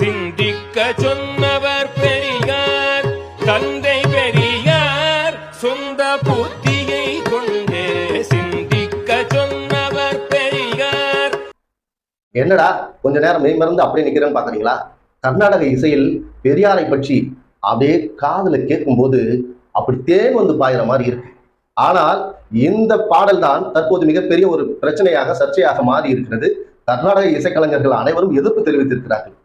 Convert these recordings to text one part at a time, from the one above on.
சிந்திக்க சொன்னவர் பெரியார் தந்தை பெரியார் சொந்த புத்தியை கொண்டே சிந்திக்க சொன்னவர் பெரியார். என்னடா கொஞ்ச நேரம் மெய்மறந்து அப்படியே நிக்கிறேன்னு பாக்குறீங்களா கர்நாடக இசையில் பெரியாரை பற்றி அப்படியே காதுல கேட்கும்போது அப்படி தேன் வந்து பாயிற மாதிரி இருக்கு. ஆனால் இந்த பாடல் தான் தற்போது மிகப்பெரிய ஒரு பிரச்சனையாக சர்ச்சையாக மாறி இருக்கிறது. கர்நாடக இசைக்கலைஞர்கள் அனைவரும் எதிர்ப்பு தெரிவித்திருக்கிறார்கள்.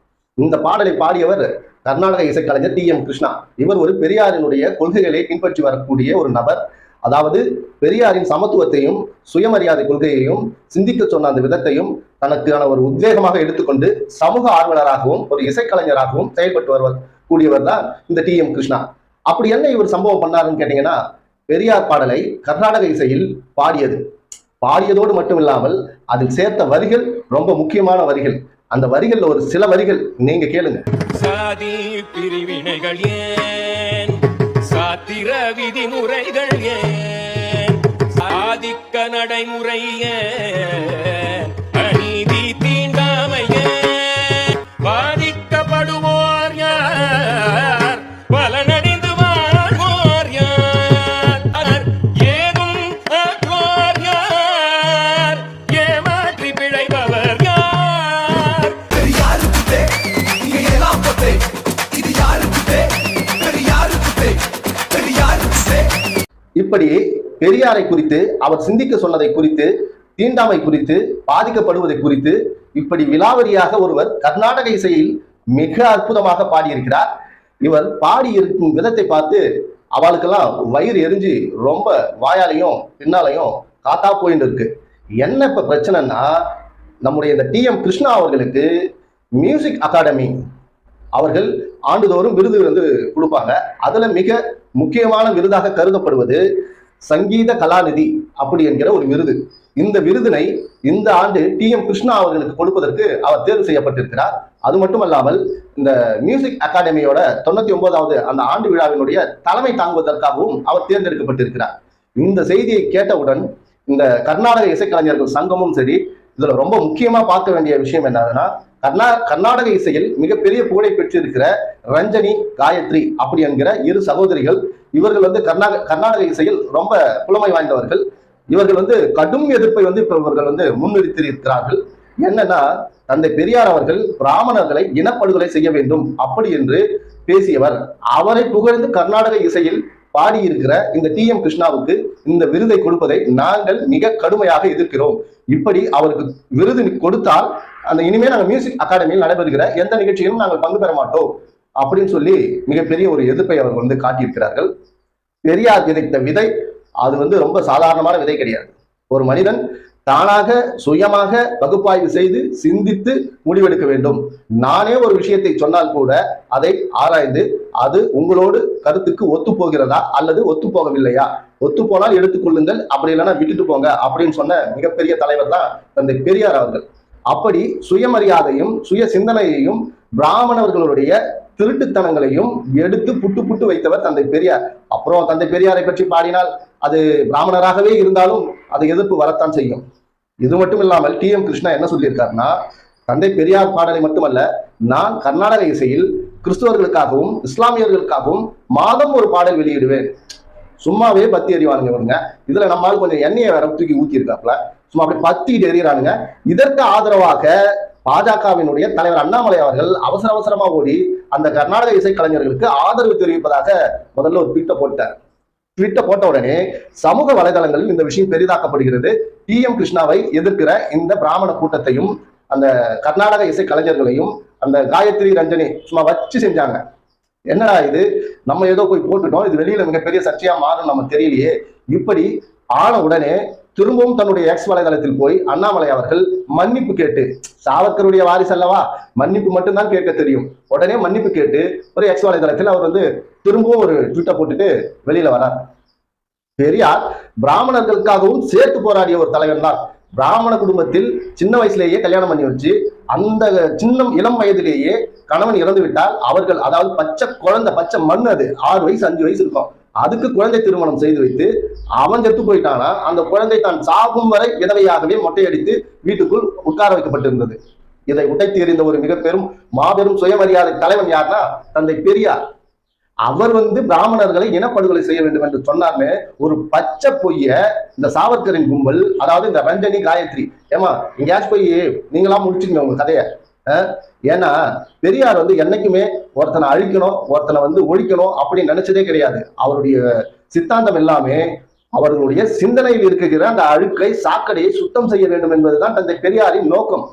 இந்த பாடலை பாடியவர் கர்நாடக இசைக்கலைஞர் டி எம் கிருஷ்ணா. இவர் ஒரு பெரியாரினுடைய கொள்கைகளை பின்பற்றி வரக்கூடிய ஒரு நபர். அதாவது பெரியாரின் சமத்துவத்தையும் சுயமரியாதை கொள்கையையும் சிந்திக்க சொன்ன அந்த விதத்தையும் தனக்கான ஒரு உத்வேகமாக எடுத்துக்கொண்டு சமூக ஆர்வலராகவும் ஒரு இசைக்கலைஞராகவும் செயல்பட்டு வருவர் கூடியவர் தான் இந்த டி எம் கிருஷ்ணா. அப்படி என்ன இவர் சம்பவம் பண்ணாருன்னு கேட்டீங்கன்னா பெரியார் பாடலை கர்நாடக இசையில் பாடியது. பாடியதோடு மட்டும் இல்லாமல் அதில் சேர்த்த வரிகள் ரொம்ப முக்கியமான வரிகள். அந்த வரிகள்ல ஒரு சில வரிகள் நீங்க கேளுங்க. சாதி பிரிவினைகள் ஏன்? சாத்திர விதிமுறைகள் ஏன்? சாதிக்க நடைமுறை ஏன்? இப்படி பெரியாரை குறித்து அவர் சிந்திக்க சொன்னதை குறித்து தீண்டாமை குறித்து பாதிக்கப்படுவதை குறித்து இப்படி விலாவரியாக ஒருவர் கர்நாடக இசையில் மிக அற்புதமாக பாடியிருக்கிறார். இவர் பாடியிருக்கும் விதத்தை பார்த்து அவளுக்கெல்லாம் வயிறு எரிஞ்சு ரொம்ப வாயாலையும் பின்னாலையும் காத்தா போயின்னு இருக்கு. என்ன இப்ப பிரச்சனைன்னா நம்முடைய இந்த டி எம் கிருஷ்ணா அவர்களுக்கு மியூசிக் அகாடமி அவர்கள் ஆண்டுதோறும் விருது வந்து கொடுப்பாங்க. அதுல மிக முக்கியமான விருதாக கருதப்படுவது சங்கீத கலாநிதி அப்படி என்கிற ஒரு விருது. இந்த விருதினை இந்த ஆண்டு டி எம் கிருஷ்ணா அவர்களுக்கு கொடுப்பதற்கு அவர் தேர்வு செய்யப்பட்டிருக்கிறார். அது மட்டுமல்லாமல் இந்த மியூசிக் அகாடமியோட தொண்ணூத்தி ஒன்பதாவது அந்த ஆண்டு விழாவினுடைய தலைமை தாங்குவதற்காகவும் அவர் தேர்ந்தெடுக்கப்பட்டிருக்கிறார். இந்த செய்தியை கேட்டவுடன் இந்த கர்நாடக இசைக்கலைஞர்கள் சங்கமும் சரி இதுல ரொம்ப முக்கியமா பார்க்க வேண்டிய விஷயம் என்னதுன்னா கர்நா கர்நாடக இசையில் மிகப்பெரிய புகழை பெற்றிருக்கிற ரஞ்சனி காயத்ரி அப்படி என்கிற இரு சகோதரிகள் இவர்கள் வந்து கர்நாடக கர்நாடக இசையில் ரொம்ப புலமை வாய்ந்தவர்கள். இவர்கள் வந்து கடும் எதிர்ப்பை வந்து இப்ப இவர்கள் வந்து முன்னிறுத்தியிருக்கிறார்கள். என்னன்னா தந்தை பெரியார் அவர்கள் பிராமணர்களை இனப்படுகொலை செய்ய வேண்டும் அப்படி என்று பேசியவர். அவரை புகழ்ந்து கர்நாடக இசையில் பாடியிருக்கிற இந்த டி எம் கிருஷ்ணாவுக்கு இந்த விருதை கொடுப்பதை நாங்கள் மிக கடுமையாக எதிர்க்கிறோம். இப்படி அவருக்கு விருது கொடுத்தால் அந்த இனிமேல் நாங்கள் மியூசிக் அகாடமியில் நடைபெறுகிற எந்த நிகழ்ச்சியிலும் நாங்கள் பங்கு பெற மாட்டோம் அப்படின்னு சொல்லி மிகப்பெரிய ஒரு எதிர்ப்பை அவர் வந்து காட்டியிருக்கிறார்கள். பெரியார் விதைத்த விதை அது வந்து ரொம்ப சாதாரணமான விதை கிடையாது. ஒரு மனிதன் தானாக சுயமாக பகுப்பாய்வு செய்து சிந்தித்து முடிவெடுக்க வேண்டும். நானே ஒரு விஷயத்தை சொன்னால் கூட அதை ஆராய்ந்து அது உங்களோடு கருத்துக்கு ஒத்து போகிறதா அல்லது ஒத்து போகவில்லையா ஒத்து போனால் எடுத்துக்கொள்ளுங்கள் அப்படி இல்லைன்னா விட்டுட்டு போங்க அப்படின்னு சொன்ன மிகப்பெரிய தலைவர் தான் தந்தை பெரியார் அவர்கள். அப்படி சுயமரியாதையும் சுய சிந்தனையையும் பிராமணர்களுடைய திருட்டுத்தனங்களையும் எடுத்து புட்டு புட்டு வைத்தவர் தந்தை பெரியார். அப்புறம் தந்தை பெரியாரை பற்றி பாடினால் அது பிராமணராகவே இருந்தாலும் அது எதிர்ப்பு வரத்தான் செய்யும். இது மட்டும் இல்லாமல் டி எம் கிருஷ்ணா என்ன சொல்லியிருக்காருன்னா தந்தை பெரியார் பாடலை மட்டுமல்ல நான் கர்நாடக இசையில் கிறிஸ்துவர்களுக்காகவும் இஸ்லாமியர்களுக்காகவும் மாதம் ஒரு பாடல் வெளியிடுவேன். சும்மாவே பத்தி எறிவானுங்க இவனுங்க. இதுல நம்மால் கொஞ்சம் எண்ணெயை வேற தூக்கி ஊத்தி இருக்காப்ல சும்மா அப்படி பத்திட்டு எறிகிறானுங்க. இதற்கு ஆதரவாக பாஜகவினுடைய தலைவர் அண்ணாமலை அவர்கள் அவசர அவசரமா ஓடி அந்த கர்நாடக இசைக்கலைஞர்களுக்கு ஆதரவு தெரிவிப்பதாக முதல்ல ஒரு ட்வீட்டை போட்டார். ட்விட்டை போட்ட உடனே சமூக வலைதளங்களில் இந்த விஷயம் பெரிதாக்கப்படுகிறது. டி எம் கிருஷ்ணாவை எதிர்க்கிற இந்த பிராமண கூட்டத்தையும் அந்த கர்நாடக இசை கலைஞர்களையும் அந்த காயத்ரி ரஞ்சனி சும்மா வச்சு செஞ்சாங்க. என்னடா இது? நம்ம ஏதோ போய் போட்டுட்டோம். இது வெளியில மிகப்பெரிய சர்ச்சையா மாறும் நம்ம தெரியலையே. இப்படி ஆன உடனே திரும்பவும் தன்னுடைய எக்ஸ் வலைதளத்தில் போய் அண்ணாமலை அவர்கள் மன்னிப்பு கேட்டு சாவக்கருடைய வாரிசு அல்லவா? மன்னிப்பு மட்டும்தான் கேட்க தெரியும். உடனே மன்னிப்பு கேட்டு ஒரு எக்ஸ் வலைதளத்தில் அவர் வந்து திரும்பவும் ஒரு ட்விட்டர் போட்டுட்டு வெளியில வரார். பெரியார் பிராமணர்களுக்காகவும் சேர்த்து போராடிய ஒரு தலைவன் தான். பிராமண குடும்பத்தில் சின்ன வயசுலேயே கல்யாணம் பண்ணி வச்சு அந்த சின்ன இளம் வயதிலேயே கணவன் இறந்து விட்டால் அவர்கள் அதாவது பச்சை குழந்தை பச்சை மண் அது ஆறு வயசு அஞ்சு வயசு இருக்கும். அதுக்கு குழந்தை திருமணம் செய்து வைத்து அவன் செத்து போயிட்டானா அந்த குழந்தை தான் சாகும் வரை விதவையாகவே மொட்டையடித்து வீட்டுக்குள் உட்கார வைக்கப்பட்டிருந்தது. இதை உடைத்து எறிந்த ஒரு மிக பெரும் மாபெரும் சுயமரியாதை தலைவன் யார்னா தந்தை பெரியார். அவர் வந்து பிராமணர்களை இனப்படுகொலை செய்ய வேண்டும் என்று சொன்னார்னு ஒரு பச்சை பொய்ய இந்த சாவர்கரின் கும்பல் அதாவது இந்த ரஞ்சனி காயத்ரி. ஏமா எங்கேயாச்சும் போய் நீங்களா முடிச்சுங்க உங்க கதைய. ஏன்னா பெரியார் வந்து என்னைக்குமே ஒருத்தனை அழிக்கணும் ஒருத்தனை வந்து ஒழிக்கணும் அப்படின்னு நினைச்சதே கிடையாது. அவருடைய சித்தாந்தம் எல்லாமே அவர்களுடைய சிந்தனையில் இருக்கிற அந்த அழுக்கை சாக்கடையை சுத்தம் செய்ய வேண்டும் என்பதுதான் தந்தை பெரியாரின் நோக்கம்.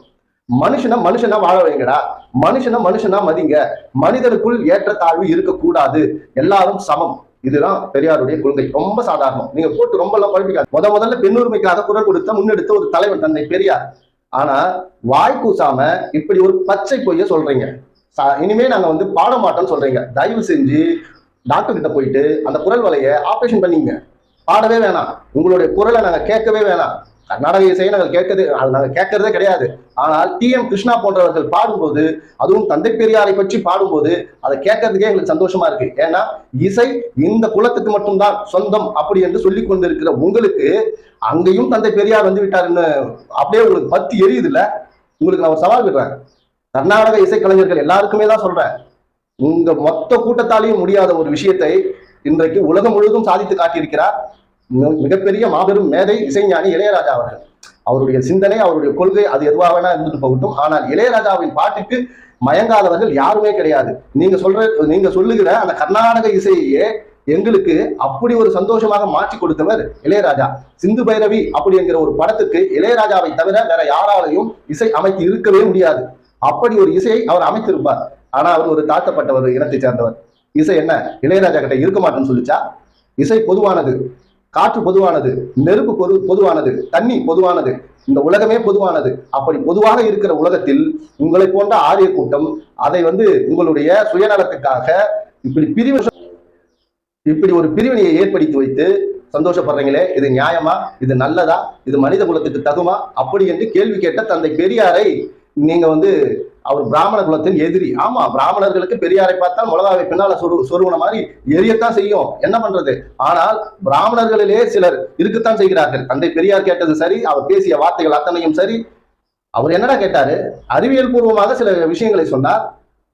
மனுஷனை மனுஷனா வாழ வைங்கடா. மனுஷனை மனுஷனா மதிங்க. மனிதனுக்குள் ஏற்றத்தாழ்வு இருக்கக்கூடாது. எல்லாரும் சமம். இதுதான் பெரியாருடைய கொள்கை. ரொம்ப சாதாரணம். நீங்க போட்டு ரொம்ப எல்லாம் குழப்பிக்காது முத முதல்ல பெண்ணுரிமைக்காக குரல் கொடுத்த முன்னெடுத்த ஒரு தலைவன் தந்தை பெரியார். ஆனா வாய் கூசாம இப்படி ஒரு பச்சை பொய்ய சொல்றீங்க. இனிமே நாங்க வந்து பாட மாட்டோம்னு சொல்றீங்க. தயவு செஞ்சு டாக்டர் கிட்ட போயிட்டு அந்த குரல் வலைய ஆபரேஷன் பண்ணீங்க. பாடவே வேணாம். உங்களுடைய குரலை நாங்க கேட்கவே வேணாம். கர்நாடக இசையை நாங்கள் கேட்கறது நாங்கள் கேட்கறதே கிடையாது. ஆனால் டி எம் கிருஷ்ணா போன்றவர்கள் பாடும்போது அதுவும் தந்தை பெரியாரை பற்றி பாடும்போது அதை கேட்கறதுக்கே எங்களுக்கு சந்தோஷமா இருக்கு. ஏன்னா இசை இந்த குலத்துக்கு மட்டும்தான் சொந்தம் அப்படி என்று சொல்லி கொண்டிருக்கிற உங்களுக்கு அங்கேயும் தந்தை பெரியார் வந்து விட்டாருன்னு அப்படியே உங்களுக்கு பத்தி எரியுது இல்ல உங்களுக்கு நான் ஒரு சவால் விடுறேன். கர்நாடக இசைக்கலைஞர்கள் எல்லாருக்குமே தான் சொல்றேன். உங்க மொத்த கூட்டத்தாலையும் முடியாத ஒரு விஷயத்தை இன்றைக்கு உலகம் முழுவதும் சாதித்து காட்டியிருக்கிறார். மிகப்பெரிய மாபெரும் மேதை இசைஞானி இளையராஜா அவர்கள். அவருடைய சிந்தனை அவருடைய கொள்கை அது எதுவாக வேணா இருந்துட்டு போகட்டும். ஆனால் இளையராஜாவின் பாட்டுக்கு மயங்காதவர்கள் யாருமே கிடையாது. நீங்க சொல்ற நீங்க சொல்லுகிற அந்த கர்நாடக இசையையே எங்களுக்கு அப்படி ஒரு சந்தோஷமாக மாற்றி கொடுத்தவர் இளையராஜா. சிந்து பைரவி அப்படி என்கிற ஒரு படத்துக்கு இளையராஜாவை தவிர வேற யாராலையும் இசை அமைத்து இருக்கவே முடியாது. அப்படி ஒரு இசையை அவர் அமைத்திருப்பார். ஆனா அவர் ஒரு தாழ்த்தப்பட்ட ஒரு இனத்தை சேர்ந்தவர். இசை என்ன? இளையராஜா கிட்ட இருக்க மாட்டேன்னு சொல்லிச்சா? இசை பொதுவானது. காற்று பொதுவானது நெருப்பு பொது பொதுவானது தண்ணி பொதுவானது இந்த உலகமே பொதுவானது. அப்படி பொதுவாக இருக்கிற உலகத்தில் உங்களை போன்ற ஆரிய கூட்டம் அதை வந்து உங்களுடைய சுயநலத்துக்காக இப்படி பிரிவு இப்படி ஒரு பிரிவினையை ஏற்படுத்தி வைத்து சந்தோஷப்படுறீங்களே இது நியாயமா? இது நல்லதா? இது மனித குலத்துக்கு தகுமா? அப்படி என்று கேள்வி கேட்ட தந்தை பெரியாரை நீங்க வந்து அவர் பிராமண குலத்தின் எதிரி. ஆமா பிராமணர்களுக்கு பெரியாரை பார்த்தால் மிளகாவை பின்னால சொரு சொருவன மாதிரி எரியத்தான் செய்யும். என்ன பண்றது? ஆனால் பிராமணர்களிலே சிலர் இருக்கத்தான் செய்கிறார்கள். தந்தை பெரியார் கேட்டது சரி அவர் பேசிய வார்த்தைகள் அத்தனையும் சரி. அவர் என்னடா கேட்டாரு? அறிவியல் பூர்வமாக சில விஷயங்களை சொன்னார்.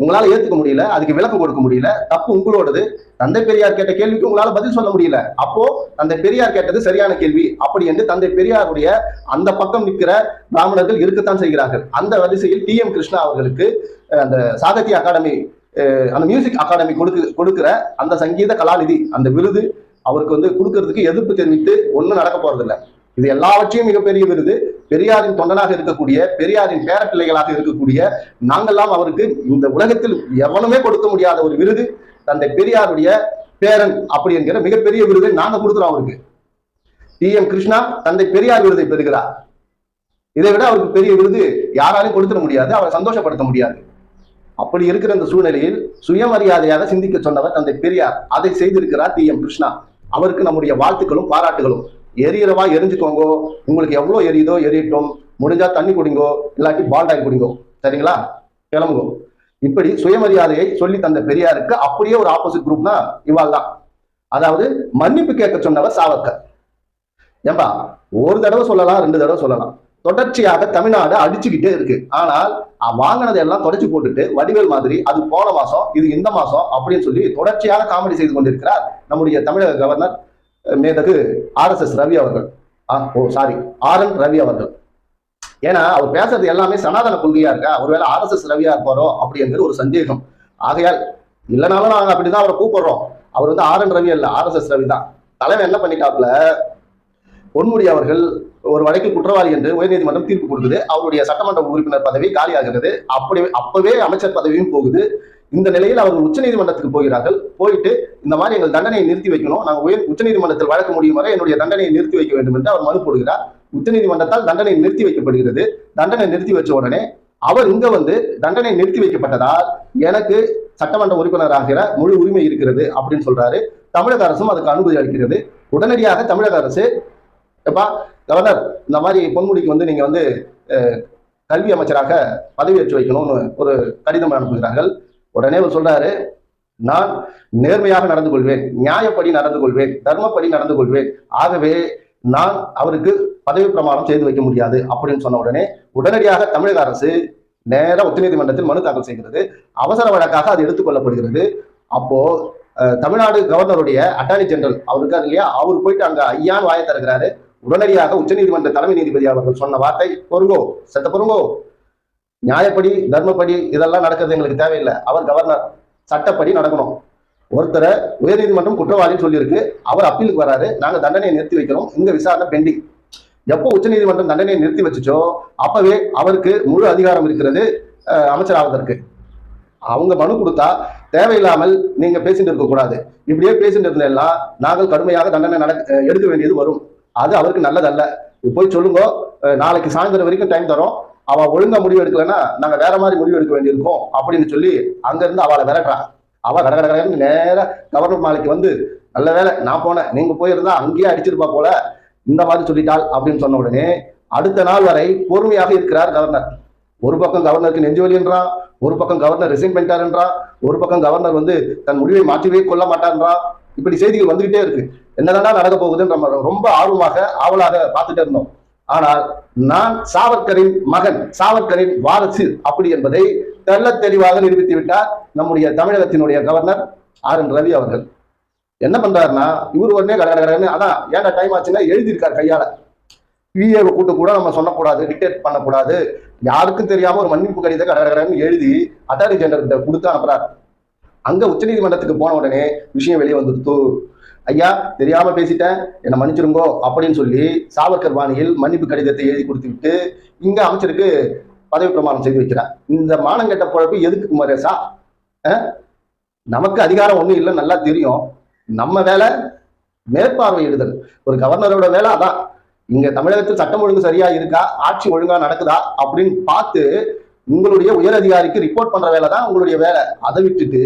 உங்களால ஏத்துக்க முடியல அதுக்கு விளக்கம் கொடுக்க முடியல தப்பு உங்களோடது. தந்தை பெரியார் கேட்ட கேள்விக்கு உங்களால பதில் சொல்ல முடியல. அப்போ தந்தை பெரியார் கேட்டது சரியான கேள்வி. அப்படி என்று தந்தை பெரியாருடைய அந்த பக்கம் நிற்கிற பிராமணர்கள் இருக்கத்தான் செய்கிறார்கள். அந்த வரிசையில் டி எம் கிருஷ்ணா அவர்களுக்கு அந்த சாகித்ய அகாடமி அந்த மியூசிக் அகாடமி கொடுக்கு கொடுக்கிற அந்த சங்கீத கலாநிதி அந்த விருது அவருக்கு வந்து கொடுக்கறதுக்கு எதிர்ப்பு தெரிவித்து ஒன்றும் நடக்க போறதில்லை. இது எல்லாவற்றையும் மிகப்பெரிய விருது. பெரியாரின் தொண்டனாக இருக்கக்கூடிய பெரியாரின் பேரப்பிள்ளைகளாக இருக்கக்கூடிய நாங்கெல்லாம் அவருக்கு இந்த உலகத்தில் எவனுமே கொடுக்க முடியாத ஒரு விருது தந்தை பெரியாருடைய பேரன் அப்படி என்கிற மிகப்பெரிய விருதை நாங்க கொடுக்குறோம் அவருக்கு. டி. எம். கிருஷ்ணா தந்தை பெரியார் விருதை பெறுகிறார். இதை விட அவருக்கு பெரிய விருது யாராலையும் கொடுத்துட முடியாது அவரை சந்தோஷப்படுத்த முடியாது. அப்படி இருக்கிற இந்த சூழ்நிலையில் சுயமரியாதையாக சிந்திக்க சொன்னவர் தந்தை பெரியார். அதை செய்திருக்கிறார் டி. எம். கிருஷ்ணா. அவருக்கு நம்முடைய வாழ்த்துக்களும் பாராட்டுகளும். எரியறவா எரிஞ்சுக்கோங்க. உங்களுக்கு எவ்வளோ எரியுதோ எரியட்டும். முடிஞ்சா தண்ணி குடிங்கோ. இல்லாட்டி பால்டாய் குடிங்கோ. சரிங்களா? கிளம்புங்கோ. இப்படி சுயமரியாதையை சொல்லி தந்த பெரியாருக்கு அப்படியே ஒரு ஆப்போசிட் குரூப்னா இவாள் தான் அதாவது மன்னிப்பு கேட்க சொன்னவர் சாவர்கர். ஏம்பா ஒரு தடவை சொல்லலாம் ரெண்டு தடவை சொல்லலாம். தொடர்ச்சியாக தமிழ்நாடு அடிச்சுக்கிட்டே இருக்கு. ஆனால் வாங்கினதை எல்லாம் தொடச்சு போட்டுட்டு வடிவேல் மாதிரி அது போன மாசம் இது இந்த மாசம் அப்படின்னு சொல்லி தொடர்ச்சியாக காமெடி செய்து கொண்டிருக்கிறார் நம்முடைய தமிழக கவர்னர் மேதகு ஆர் எஸ் எஸ் ரவி அவர்கள். Oh sorry R N Ravi அவர்கள். ஏன்னா அவர் பேசுறது எல்லாமே சனாதன கொள்கையா இருக்கா? ஒருவேளை ஆர் எஸ் எஸ் ரவியா இருப்பாரோ அப்படிங்கிற ஒரு சந்தேகம். ஆகையால் இல்லைனாலும் நாங்கள் அப்படிதான் அவரை கூப்பிடுறோம். அவர் வந்து ஆர் என் ரவி அல்ல ஆர் எஸ் எஸ் ரவி தான். தலைவர் என்ன பண்ணிட்டாப்ல பொன்முடி அவர்கள் ஒரு வழக்கில் குற்றவாளி என்று உயர்நீதிமன்றம் தீர்ப்பு கொடுக்குது. அவருடைய சட்டமன்ற உறுப்பினர் பதவி காலியாகிறது. அப்படி அப்பவே அமைச்சர் பதவியும் போகுது. இந்த நிலையில் அவர்கள் உச்சநீதிமன்றத்துக்கு போகிறார்கள். போயிட்டு இந்த மாதிரி எங்கள் தண்டனையை நிறுத்தி வைக்கணும். நாங்கள் உயர் உச்சநீதிமன்றத்தில் வழக்கு முடியும் வரை என்னுடைய தண்டனையை நிறுத்தி வைக்க வேண்டும் என்று அவர் மனு போடுகிறார். உச்சநீதிமன்றத்தால் தண்டனை நிறுத்தி வைக்கப்படுகிறது. தண்டனை நிறுத்தி வச்ச உடனே அவர் இங்க வந்து தண்டனை நிறுத்தி வைக்கப்பட்டதால் எனக்கு சட்டமன்ற உறுப்பினர் ஆகிற முழு உரிமை இருக்கிறது அப்படின்னு சொல்றாரு. தமிழக அரசும் அதுக்கு அனுமதி அளிக்கிறது. உடனடியாக தமிழக அரசு எப்பா கவர்னர் இந்த மாதிரி பொன்முடிக்கு வந்து நீங்க வந்து கல்வி அமைச்சராக பதவியேற்று வைக்கணும்னு ஒரு கடிதம் அனுப்புகிறார்கள். உடனே அவர் சொல்றாரு நான் நேர்மையாக நடந்து கொள்வேன் நியாயப்படி நடந்து கொள்வேன் தர்மப்படி நடந்து கொள்வேன். ஆகவே நான் அவருக்கு பதவி பிரமாணம் செய்து வைக்க முடியாது அப்படின்னு சொன்ன உடனே உடனடியாக தமிழக அரசு நேர உச்சநீதிமன்றத்தில் மனு தாக்கல் செய்கிறது. அவசர வழக்காக அது எடுத்துக்கொள்ளப்படுகிறது அப்போ தமிழ்நாடு கவர்னருடைய அட்டார்னி ஜெனரல் அவர் இருக்காரு இல்லையா? அவர் போயிட்டு அங்க ஐயான்னு வாயை தருகிறாரு உடனடியாக உச்சநீதிமன்ற தலைமை நீதிபதி அவர்கள் சொன்ன வார்த்தை பொருங்கோ செத்த பொருங்கோ. நியாயப்படி தர்மப்படி இதெல்லாம் நடக்கிறது எங்களுக்கு தேவையில்லை. அவர் கவர்னர் சட்டப்படி நடக்கணும். ஒருத்தரை உயர்நீதிமன்றம் குற்றவாளின்னு சொல்லியிருக்கு. அவர் அப்பீலுக்கு வராரு. நாங்கள் தண்டனையை நிறுத்தி வைக்கிறோம். இங்க விசாரணை பெண்டிங். எப்போ உச்சநீதிமன்றம் தண்டனையை நிறுத்தி வச்சுச்சோ அப்பவே அவருக்கு முழு அதிகாரம் இருக்கிறது அமைச்சராவதற்கு. அவங்க மனு கொடுத்தா தேவையில்லாமல் நீங்க பேசிட்டு இருக்க கூடாது. இப்படியே பேசிட்டு இருந்தெல்லாம் நாங்கள் கடுமையாக தண்டனை நடக்க எடுக்க வேண்டியது வரும். அது அவருக்கு நல்லதல்ல. போய் சொல்லுங்க. நாளைக்கு சாயந்தரம் வரைக்கும் டைம் தரோம். அவன் ஒழுங்கா முடிவு எடுக்கலைன்னா நாங்க வேற மாதிரி முடிவு எடுக்க வேண்டியிருக்கோம் அப்படின்னு சொல்லி அங்க இருந்து அவளை விரட்டுறான் அவ கட கட கடன்னு நேரா கவர்னர் மாலைக்கு வந்து நல்ல வேலை நான் போனேன் நீங்க போயிருந்தா அங்கேயே அடிச்சிருப்பா போல இந்த மாதிரி சொல்லிட்டாள் அப்படின்னு சொன்ன உடனே அடுத்த நாள் வரை பொறுமையாக இருக்கிறார் கவர்னர் ஒரு பக்கம் கவர்னருக்கு நெஞ்சு வலின்றான் ஒரு பக்கம் கவர்னர் ரிசைன் பண்ணிட்டாருன்றான் ஒரு பக்கம் கவர்னர் வந்து தன் முடிவை மாற்றவே கொள்ள மாட்டான்றான் இப்படி செய்திகள் வந்துகிட்டே இருக்கு. என்னதான் நடக்க போகுதுன்னு நம்ம ரொம்ப ஆர்வமாக ஆவலாக பார்த்துட்டே இருந்தோம். ஆனால் நான் சாவர்கரின் மகன் சாவர்கரின் வாரிசு அப்படி என்பதை தெல்ல தெளிவாக நிரூபித்து விட்டார் நம்முடைய தமிழகத்தினுடைய கவர்னர் ஆர் என் ரவி அவர்கள். என்ன பண்றாருன்னா இவர் உடனே கடகட கட அதான் ஏன்டா டைம் ஆச்சுன்னா எழுதியிருக்கார் கையால. பிஏ கூட்டு கூட நம்ம சொல்லக்கூடாது டிக்டேட் பண்ணக்கூடாது. யாருக்கும் தெரியாம ஒரு மன்னிப்பு கடிதத்தை கட எழுதி அட்டார்னி ஜெனரல் கொடுத்து அனுப்புறாரு. அங்க உச்சநீதிமன்றத்துக்கு போன உடனே விஷயம் வெளியே வந்துடுத்து. ஐயா தெரியாம பேசிட்டேன். என்னை மன்னிச்சிருங்கோ அப்படின்னு சொல்லி சாவர்கர் பாணியில் மன்னிப்பு கடிதத்தை எழுதி கொடுத்து விட்டு இங்க அமைச்சருக்கு பதவி பிரமாணம் செய்து வைக்கிறார். இந்த மானங்கெட்ட பொழப்பு எதுக்கு குமரேசா? நமக்கு அதிகாரம் ஒண்ணும் இல்லை நல்லா தெரியும். நம்ம வேலை மேற்பார்வையிடுதல் ஒரு கவர்னரோட வேலை அதான். இங்க தமிழகத்தில் சட்டம் ஒழுங்கு சரியா இருக்கா? ஆட்சி ஒழுங்கா நடக்குதா? அப்படின்னு பார்த்து உங்களுடைய உயர் அதிகாரிக்கு ரிப்போர்ட் பண்ற வேலை தான் உங்களுடைய வேலை. அதை விட்டுட்டு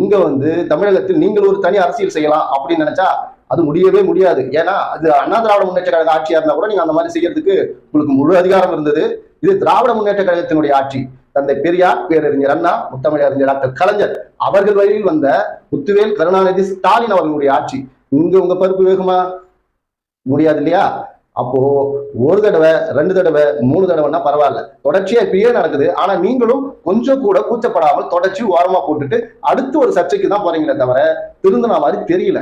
இங்க வந்து தமிழகத்தில் நீங்கள் ஒரு தனி அரசியல் செய்யலாம் அப்படின்னு நினைச்சா அது முடியவே முடியாது. ஏன்னா அது அண்ணா திராவிட முன்னேற்ற கழக ஆட்சியா இருந்தா கூட நீங்க அந்த மாதிரி செய்யறதுக்கு உங்களுக்கு முழு அதிகாரம் இருந்தது. இது திராவிட முன்னேற்ற கழகத்தினுடைய ஆட்சி. தந்தை பெரியார் பேரறிஞர் அண்ணா முத்தமிழறிஞர் டாக்டர் கலைஞர் அவர்கள் வழியில் வந்த முத்துவேல் கருணாநிதி ஸ்டாலின் அவர்களுடைய ஆட்சி. இங்க உங்க பருப்பு வேகுமா? முடியாது இல்லையா? அப்போ ஒரு தடவை ரெண்டு தடவை மூணு தடவைன்னா பரவாயில்ல. தொடர்ச்சியா இப்பயே நடக்குது. ஆனா நீங்களும் கொஞ்சம் கூட கூச்சப்படாமல் தொடர்ச்சி ஓரமா போட்டுட்டு அடுத்து ஒரு சர்ச்சைக்கு தான் போறீங்களே தவிர திருந்தின மாதிரி தெரியல.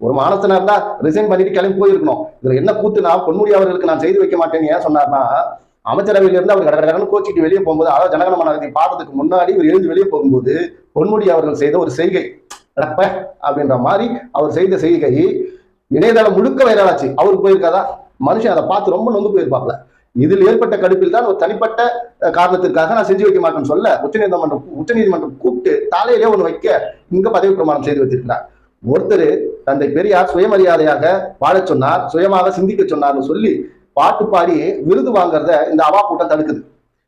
ஒரு மானசனா இருந்தா ரிசைன் பண்ணிட்டு கிளம்பி போயிருக்கணும். இதுல என்ன கூத்துனா பொன்முடி அவர்களுக்கு நான் செய்து வைக்க மாட்டேன்னு ஏன் சொன்னார்னா அமைச்சரவையிலிருந்து அவர் கடற்கடன்னு கோச்சிட்டு வெளியே போகும்போது அதாவது ஜனகணமன பார்த்ததுக்கு முன்னாடி இவர் எழுந்து வெளியே போகும்போது பொன்முடி அவர்கள் செய்த ஒரு செய்கை. அடப்ப! அப்படின்ற மாதிரி அவர் செய்த செய்கை. இணையதளம் முழுக்க வைரலாச்சு. அவருக்கு போயிருக்காதா மனுஷன் அதை பார்த்து ரொம்ப நொந்து போயிருப்பாப்ல இதில் ஏற்பட்ட கடுப்பில் தான் ஒரு தனிப்பட்ட காரணத்திற்காக நான் செஞ்சு வைக்க மாட்டேன்னு சொல்ல உச்சநீதிமன்றம் உச்சநீதிமன்றம் கூப்பிட்டு தலையிலே ஒன்று வைக்க இங்க பதவி பிரமாணம் செய்து வச்சிருக்கிறார். ஒருத்தர் தந்தை பெரியார் சுயமரியாதையாக வாழச் சொன்னார் சுயமாக சிந்திக்க சொன்னார்னு சொல்லி பாட்டு பாடி விருது வாங்குறத இந்த அவா கூட்டம் தடுக்குது.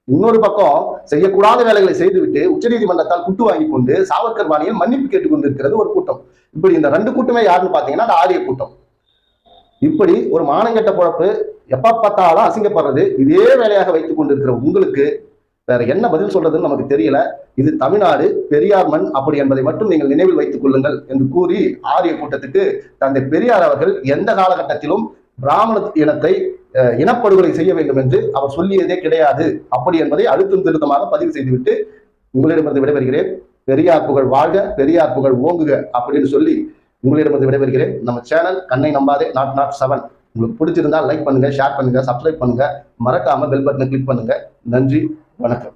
இன்னொரு பக்கம் செய்யக்கூடாத வேலைகளை செய்துவிட்டு உச்சநீதிமன்றத்தால் குட்டு வாங்கி கொண்டு சாவர்கர் பாணியில் மன்னிப்பு கேட்டுக்கொண்டிருக்கிறது ஒரு கூட்டம். இப்படி இந்த ரெண்டு கூட்டமே யாருன்னு பாத்தீங்கன்னா அந்த ஆரிய கூட்டம். இப்படி ஒரு மானங்கெட்ட பொழப்பு எப்ப பார்த்தாலும் அசிங்கப்படுறது இதே வேலையாக வைத்துக் கொண்டிருக்கிற உங்களுக்கு வேற என்ன பதில் சொல்றதுன்னு நமக்கு தெரியல. இது தமிழ்நாடு பெரியார் மண் அப்படி என்பதை மட்டும் நீங்கள் நினைவில் வைத்துக் கொள்ளுங்கள் என்று கூறி ஆரிய கூட்டத்துக்கு தந்தை பெரியார் அவர்கள் எந்த காலகட்டத்திலும் பிராமண இனத்தை இனப்படுகொலை செய்ய வேண்டும் என்று அவர் சொல்லியதே கிடையாது. அப்படி என்பதை அழுத்தம் திருத்தமாக பதிவு செய்துவிட்டு உங்களிடமிருந்து விடைபெறுகிறேன். பெரியார் புகழ் வாழ்க பெரியார் புகழ் ஓங்குக அப்படின்னு சொல்லி உங்களிடமிருந்து விடைபெறுகிறேன். நம்ம சேனல் கண்ணை நம்பாதே நாட் நாட் செவன் உங்களுக்கு பிடிச்சிருந்தா லைக் பண்ணுங்க ஷேர் பண்ணுங்க சப்ஸ்கிரைப் பண்ணுங்க. மறக்காம பெல் பட்டனை கிளிக் பண்ணுங்க. நன்றி வணக்கம்.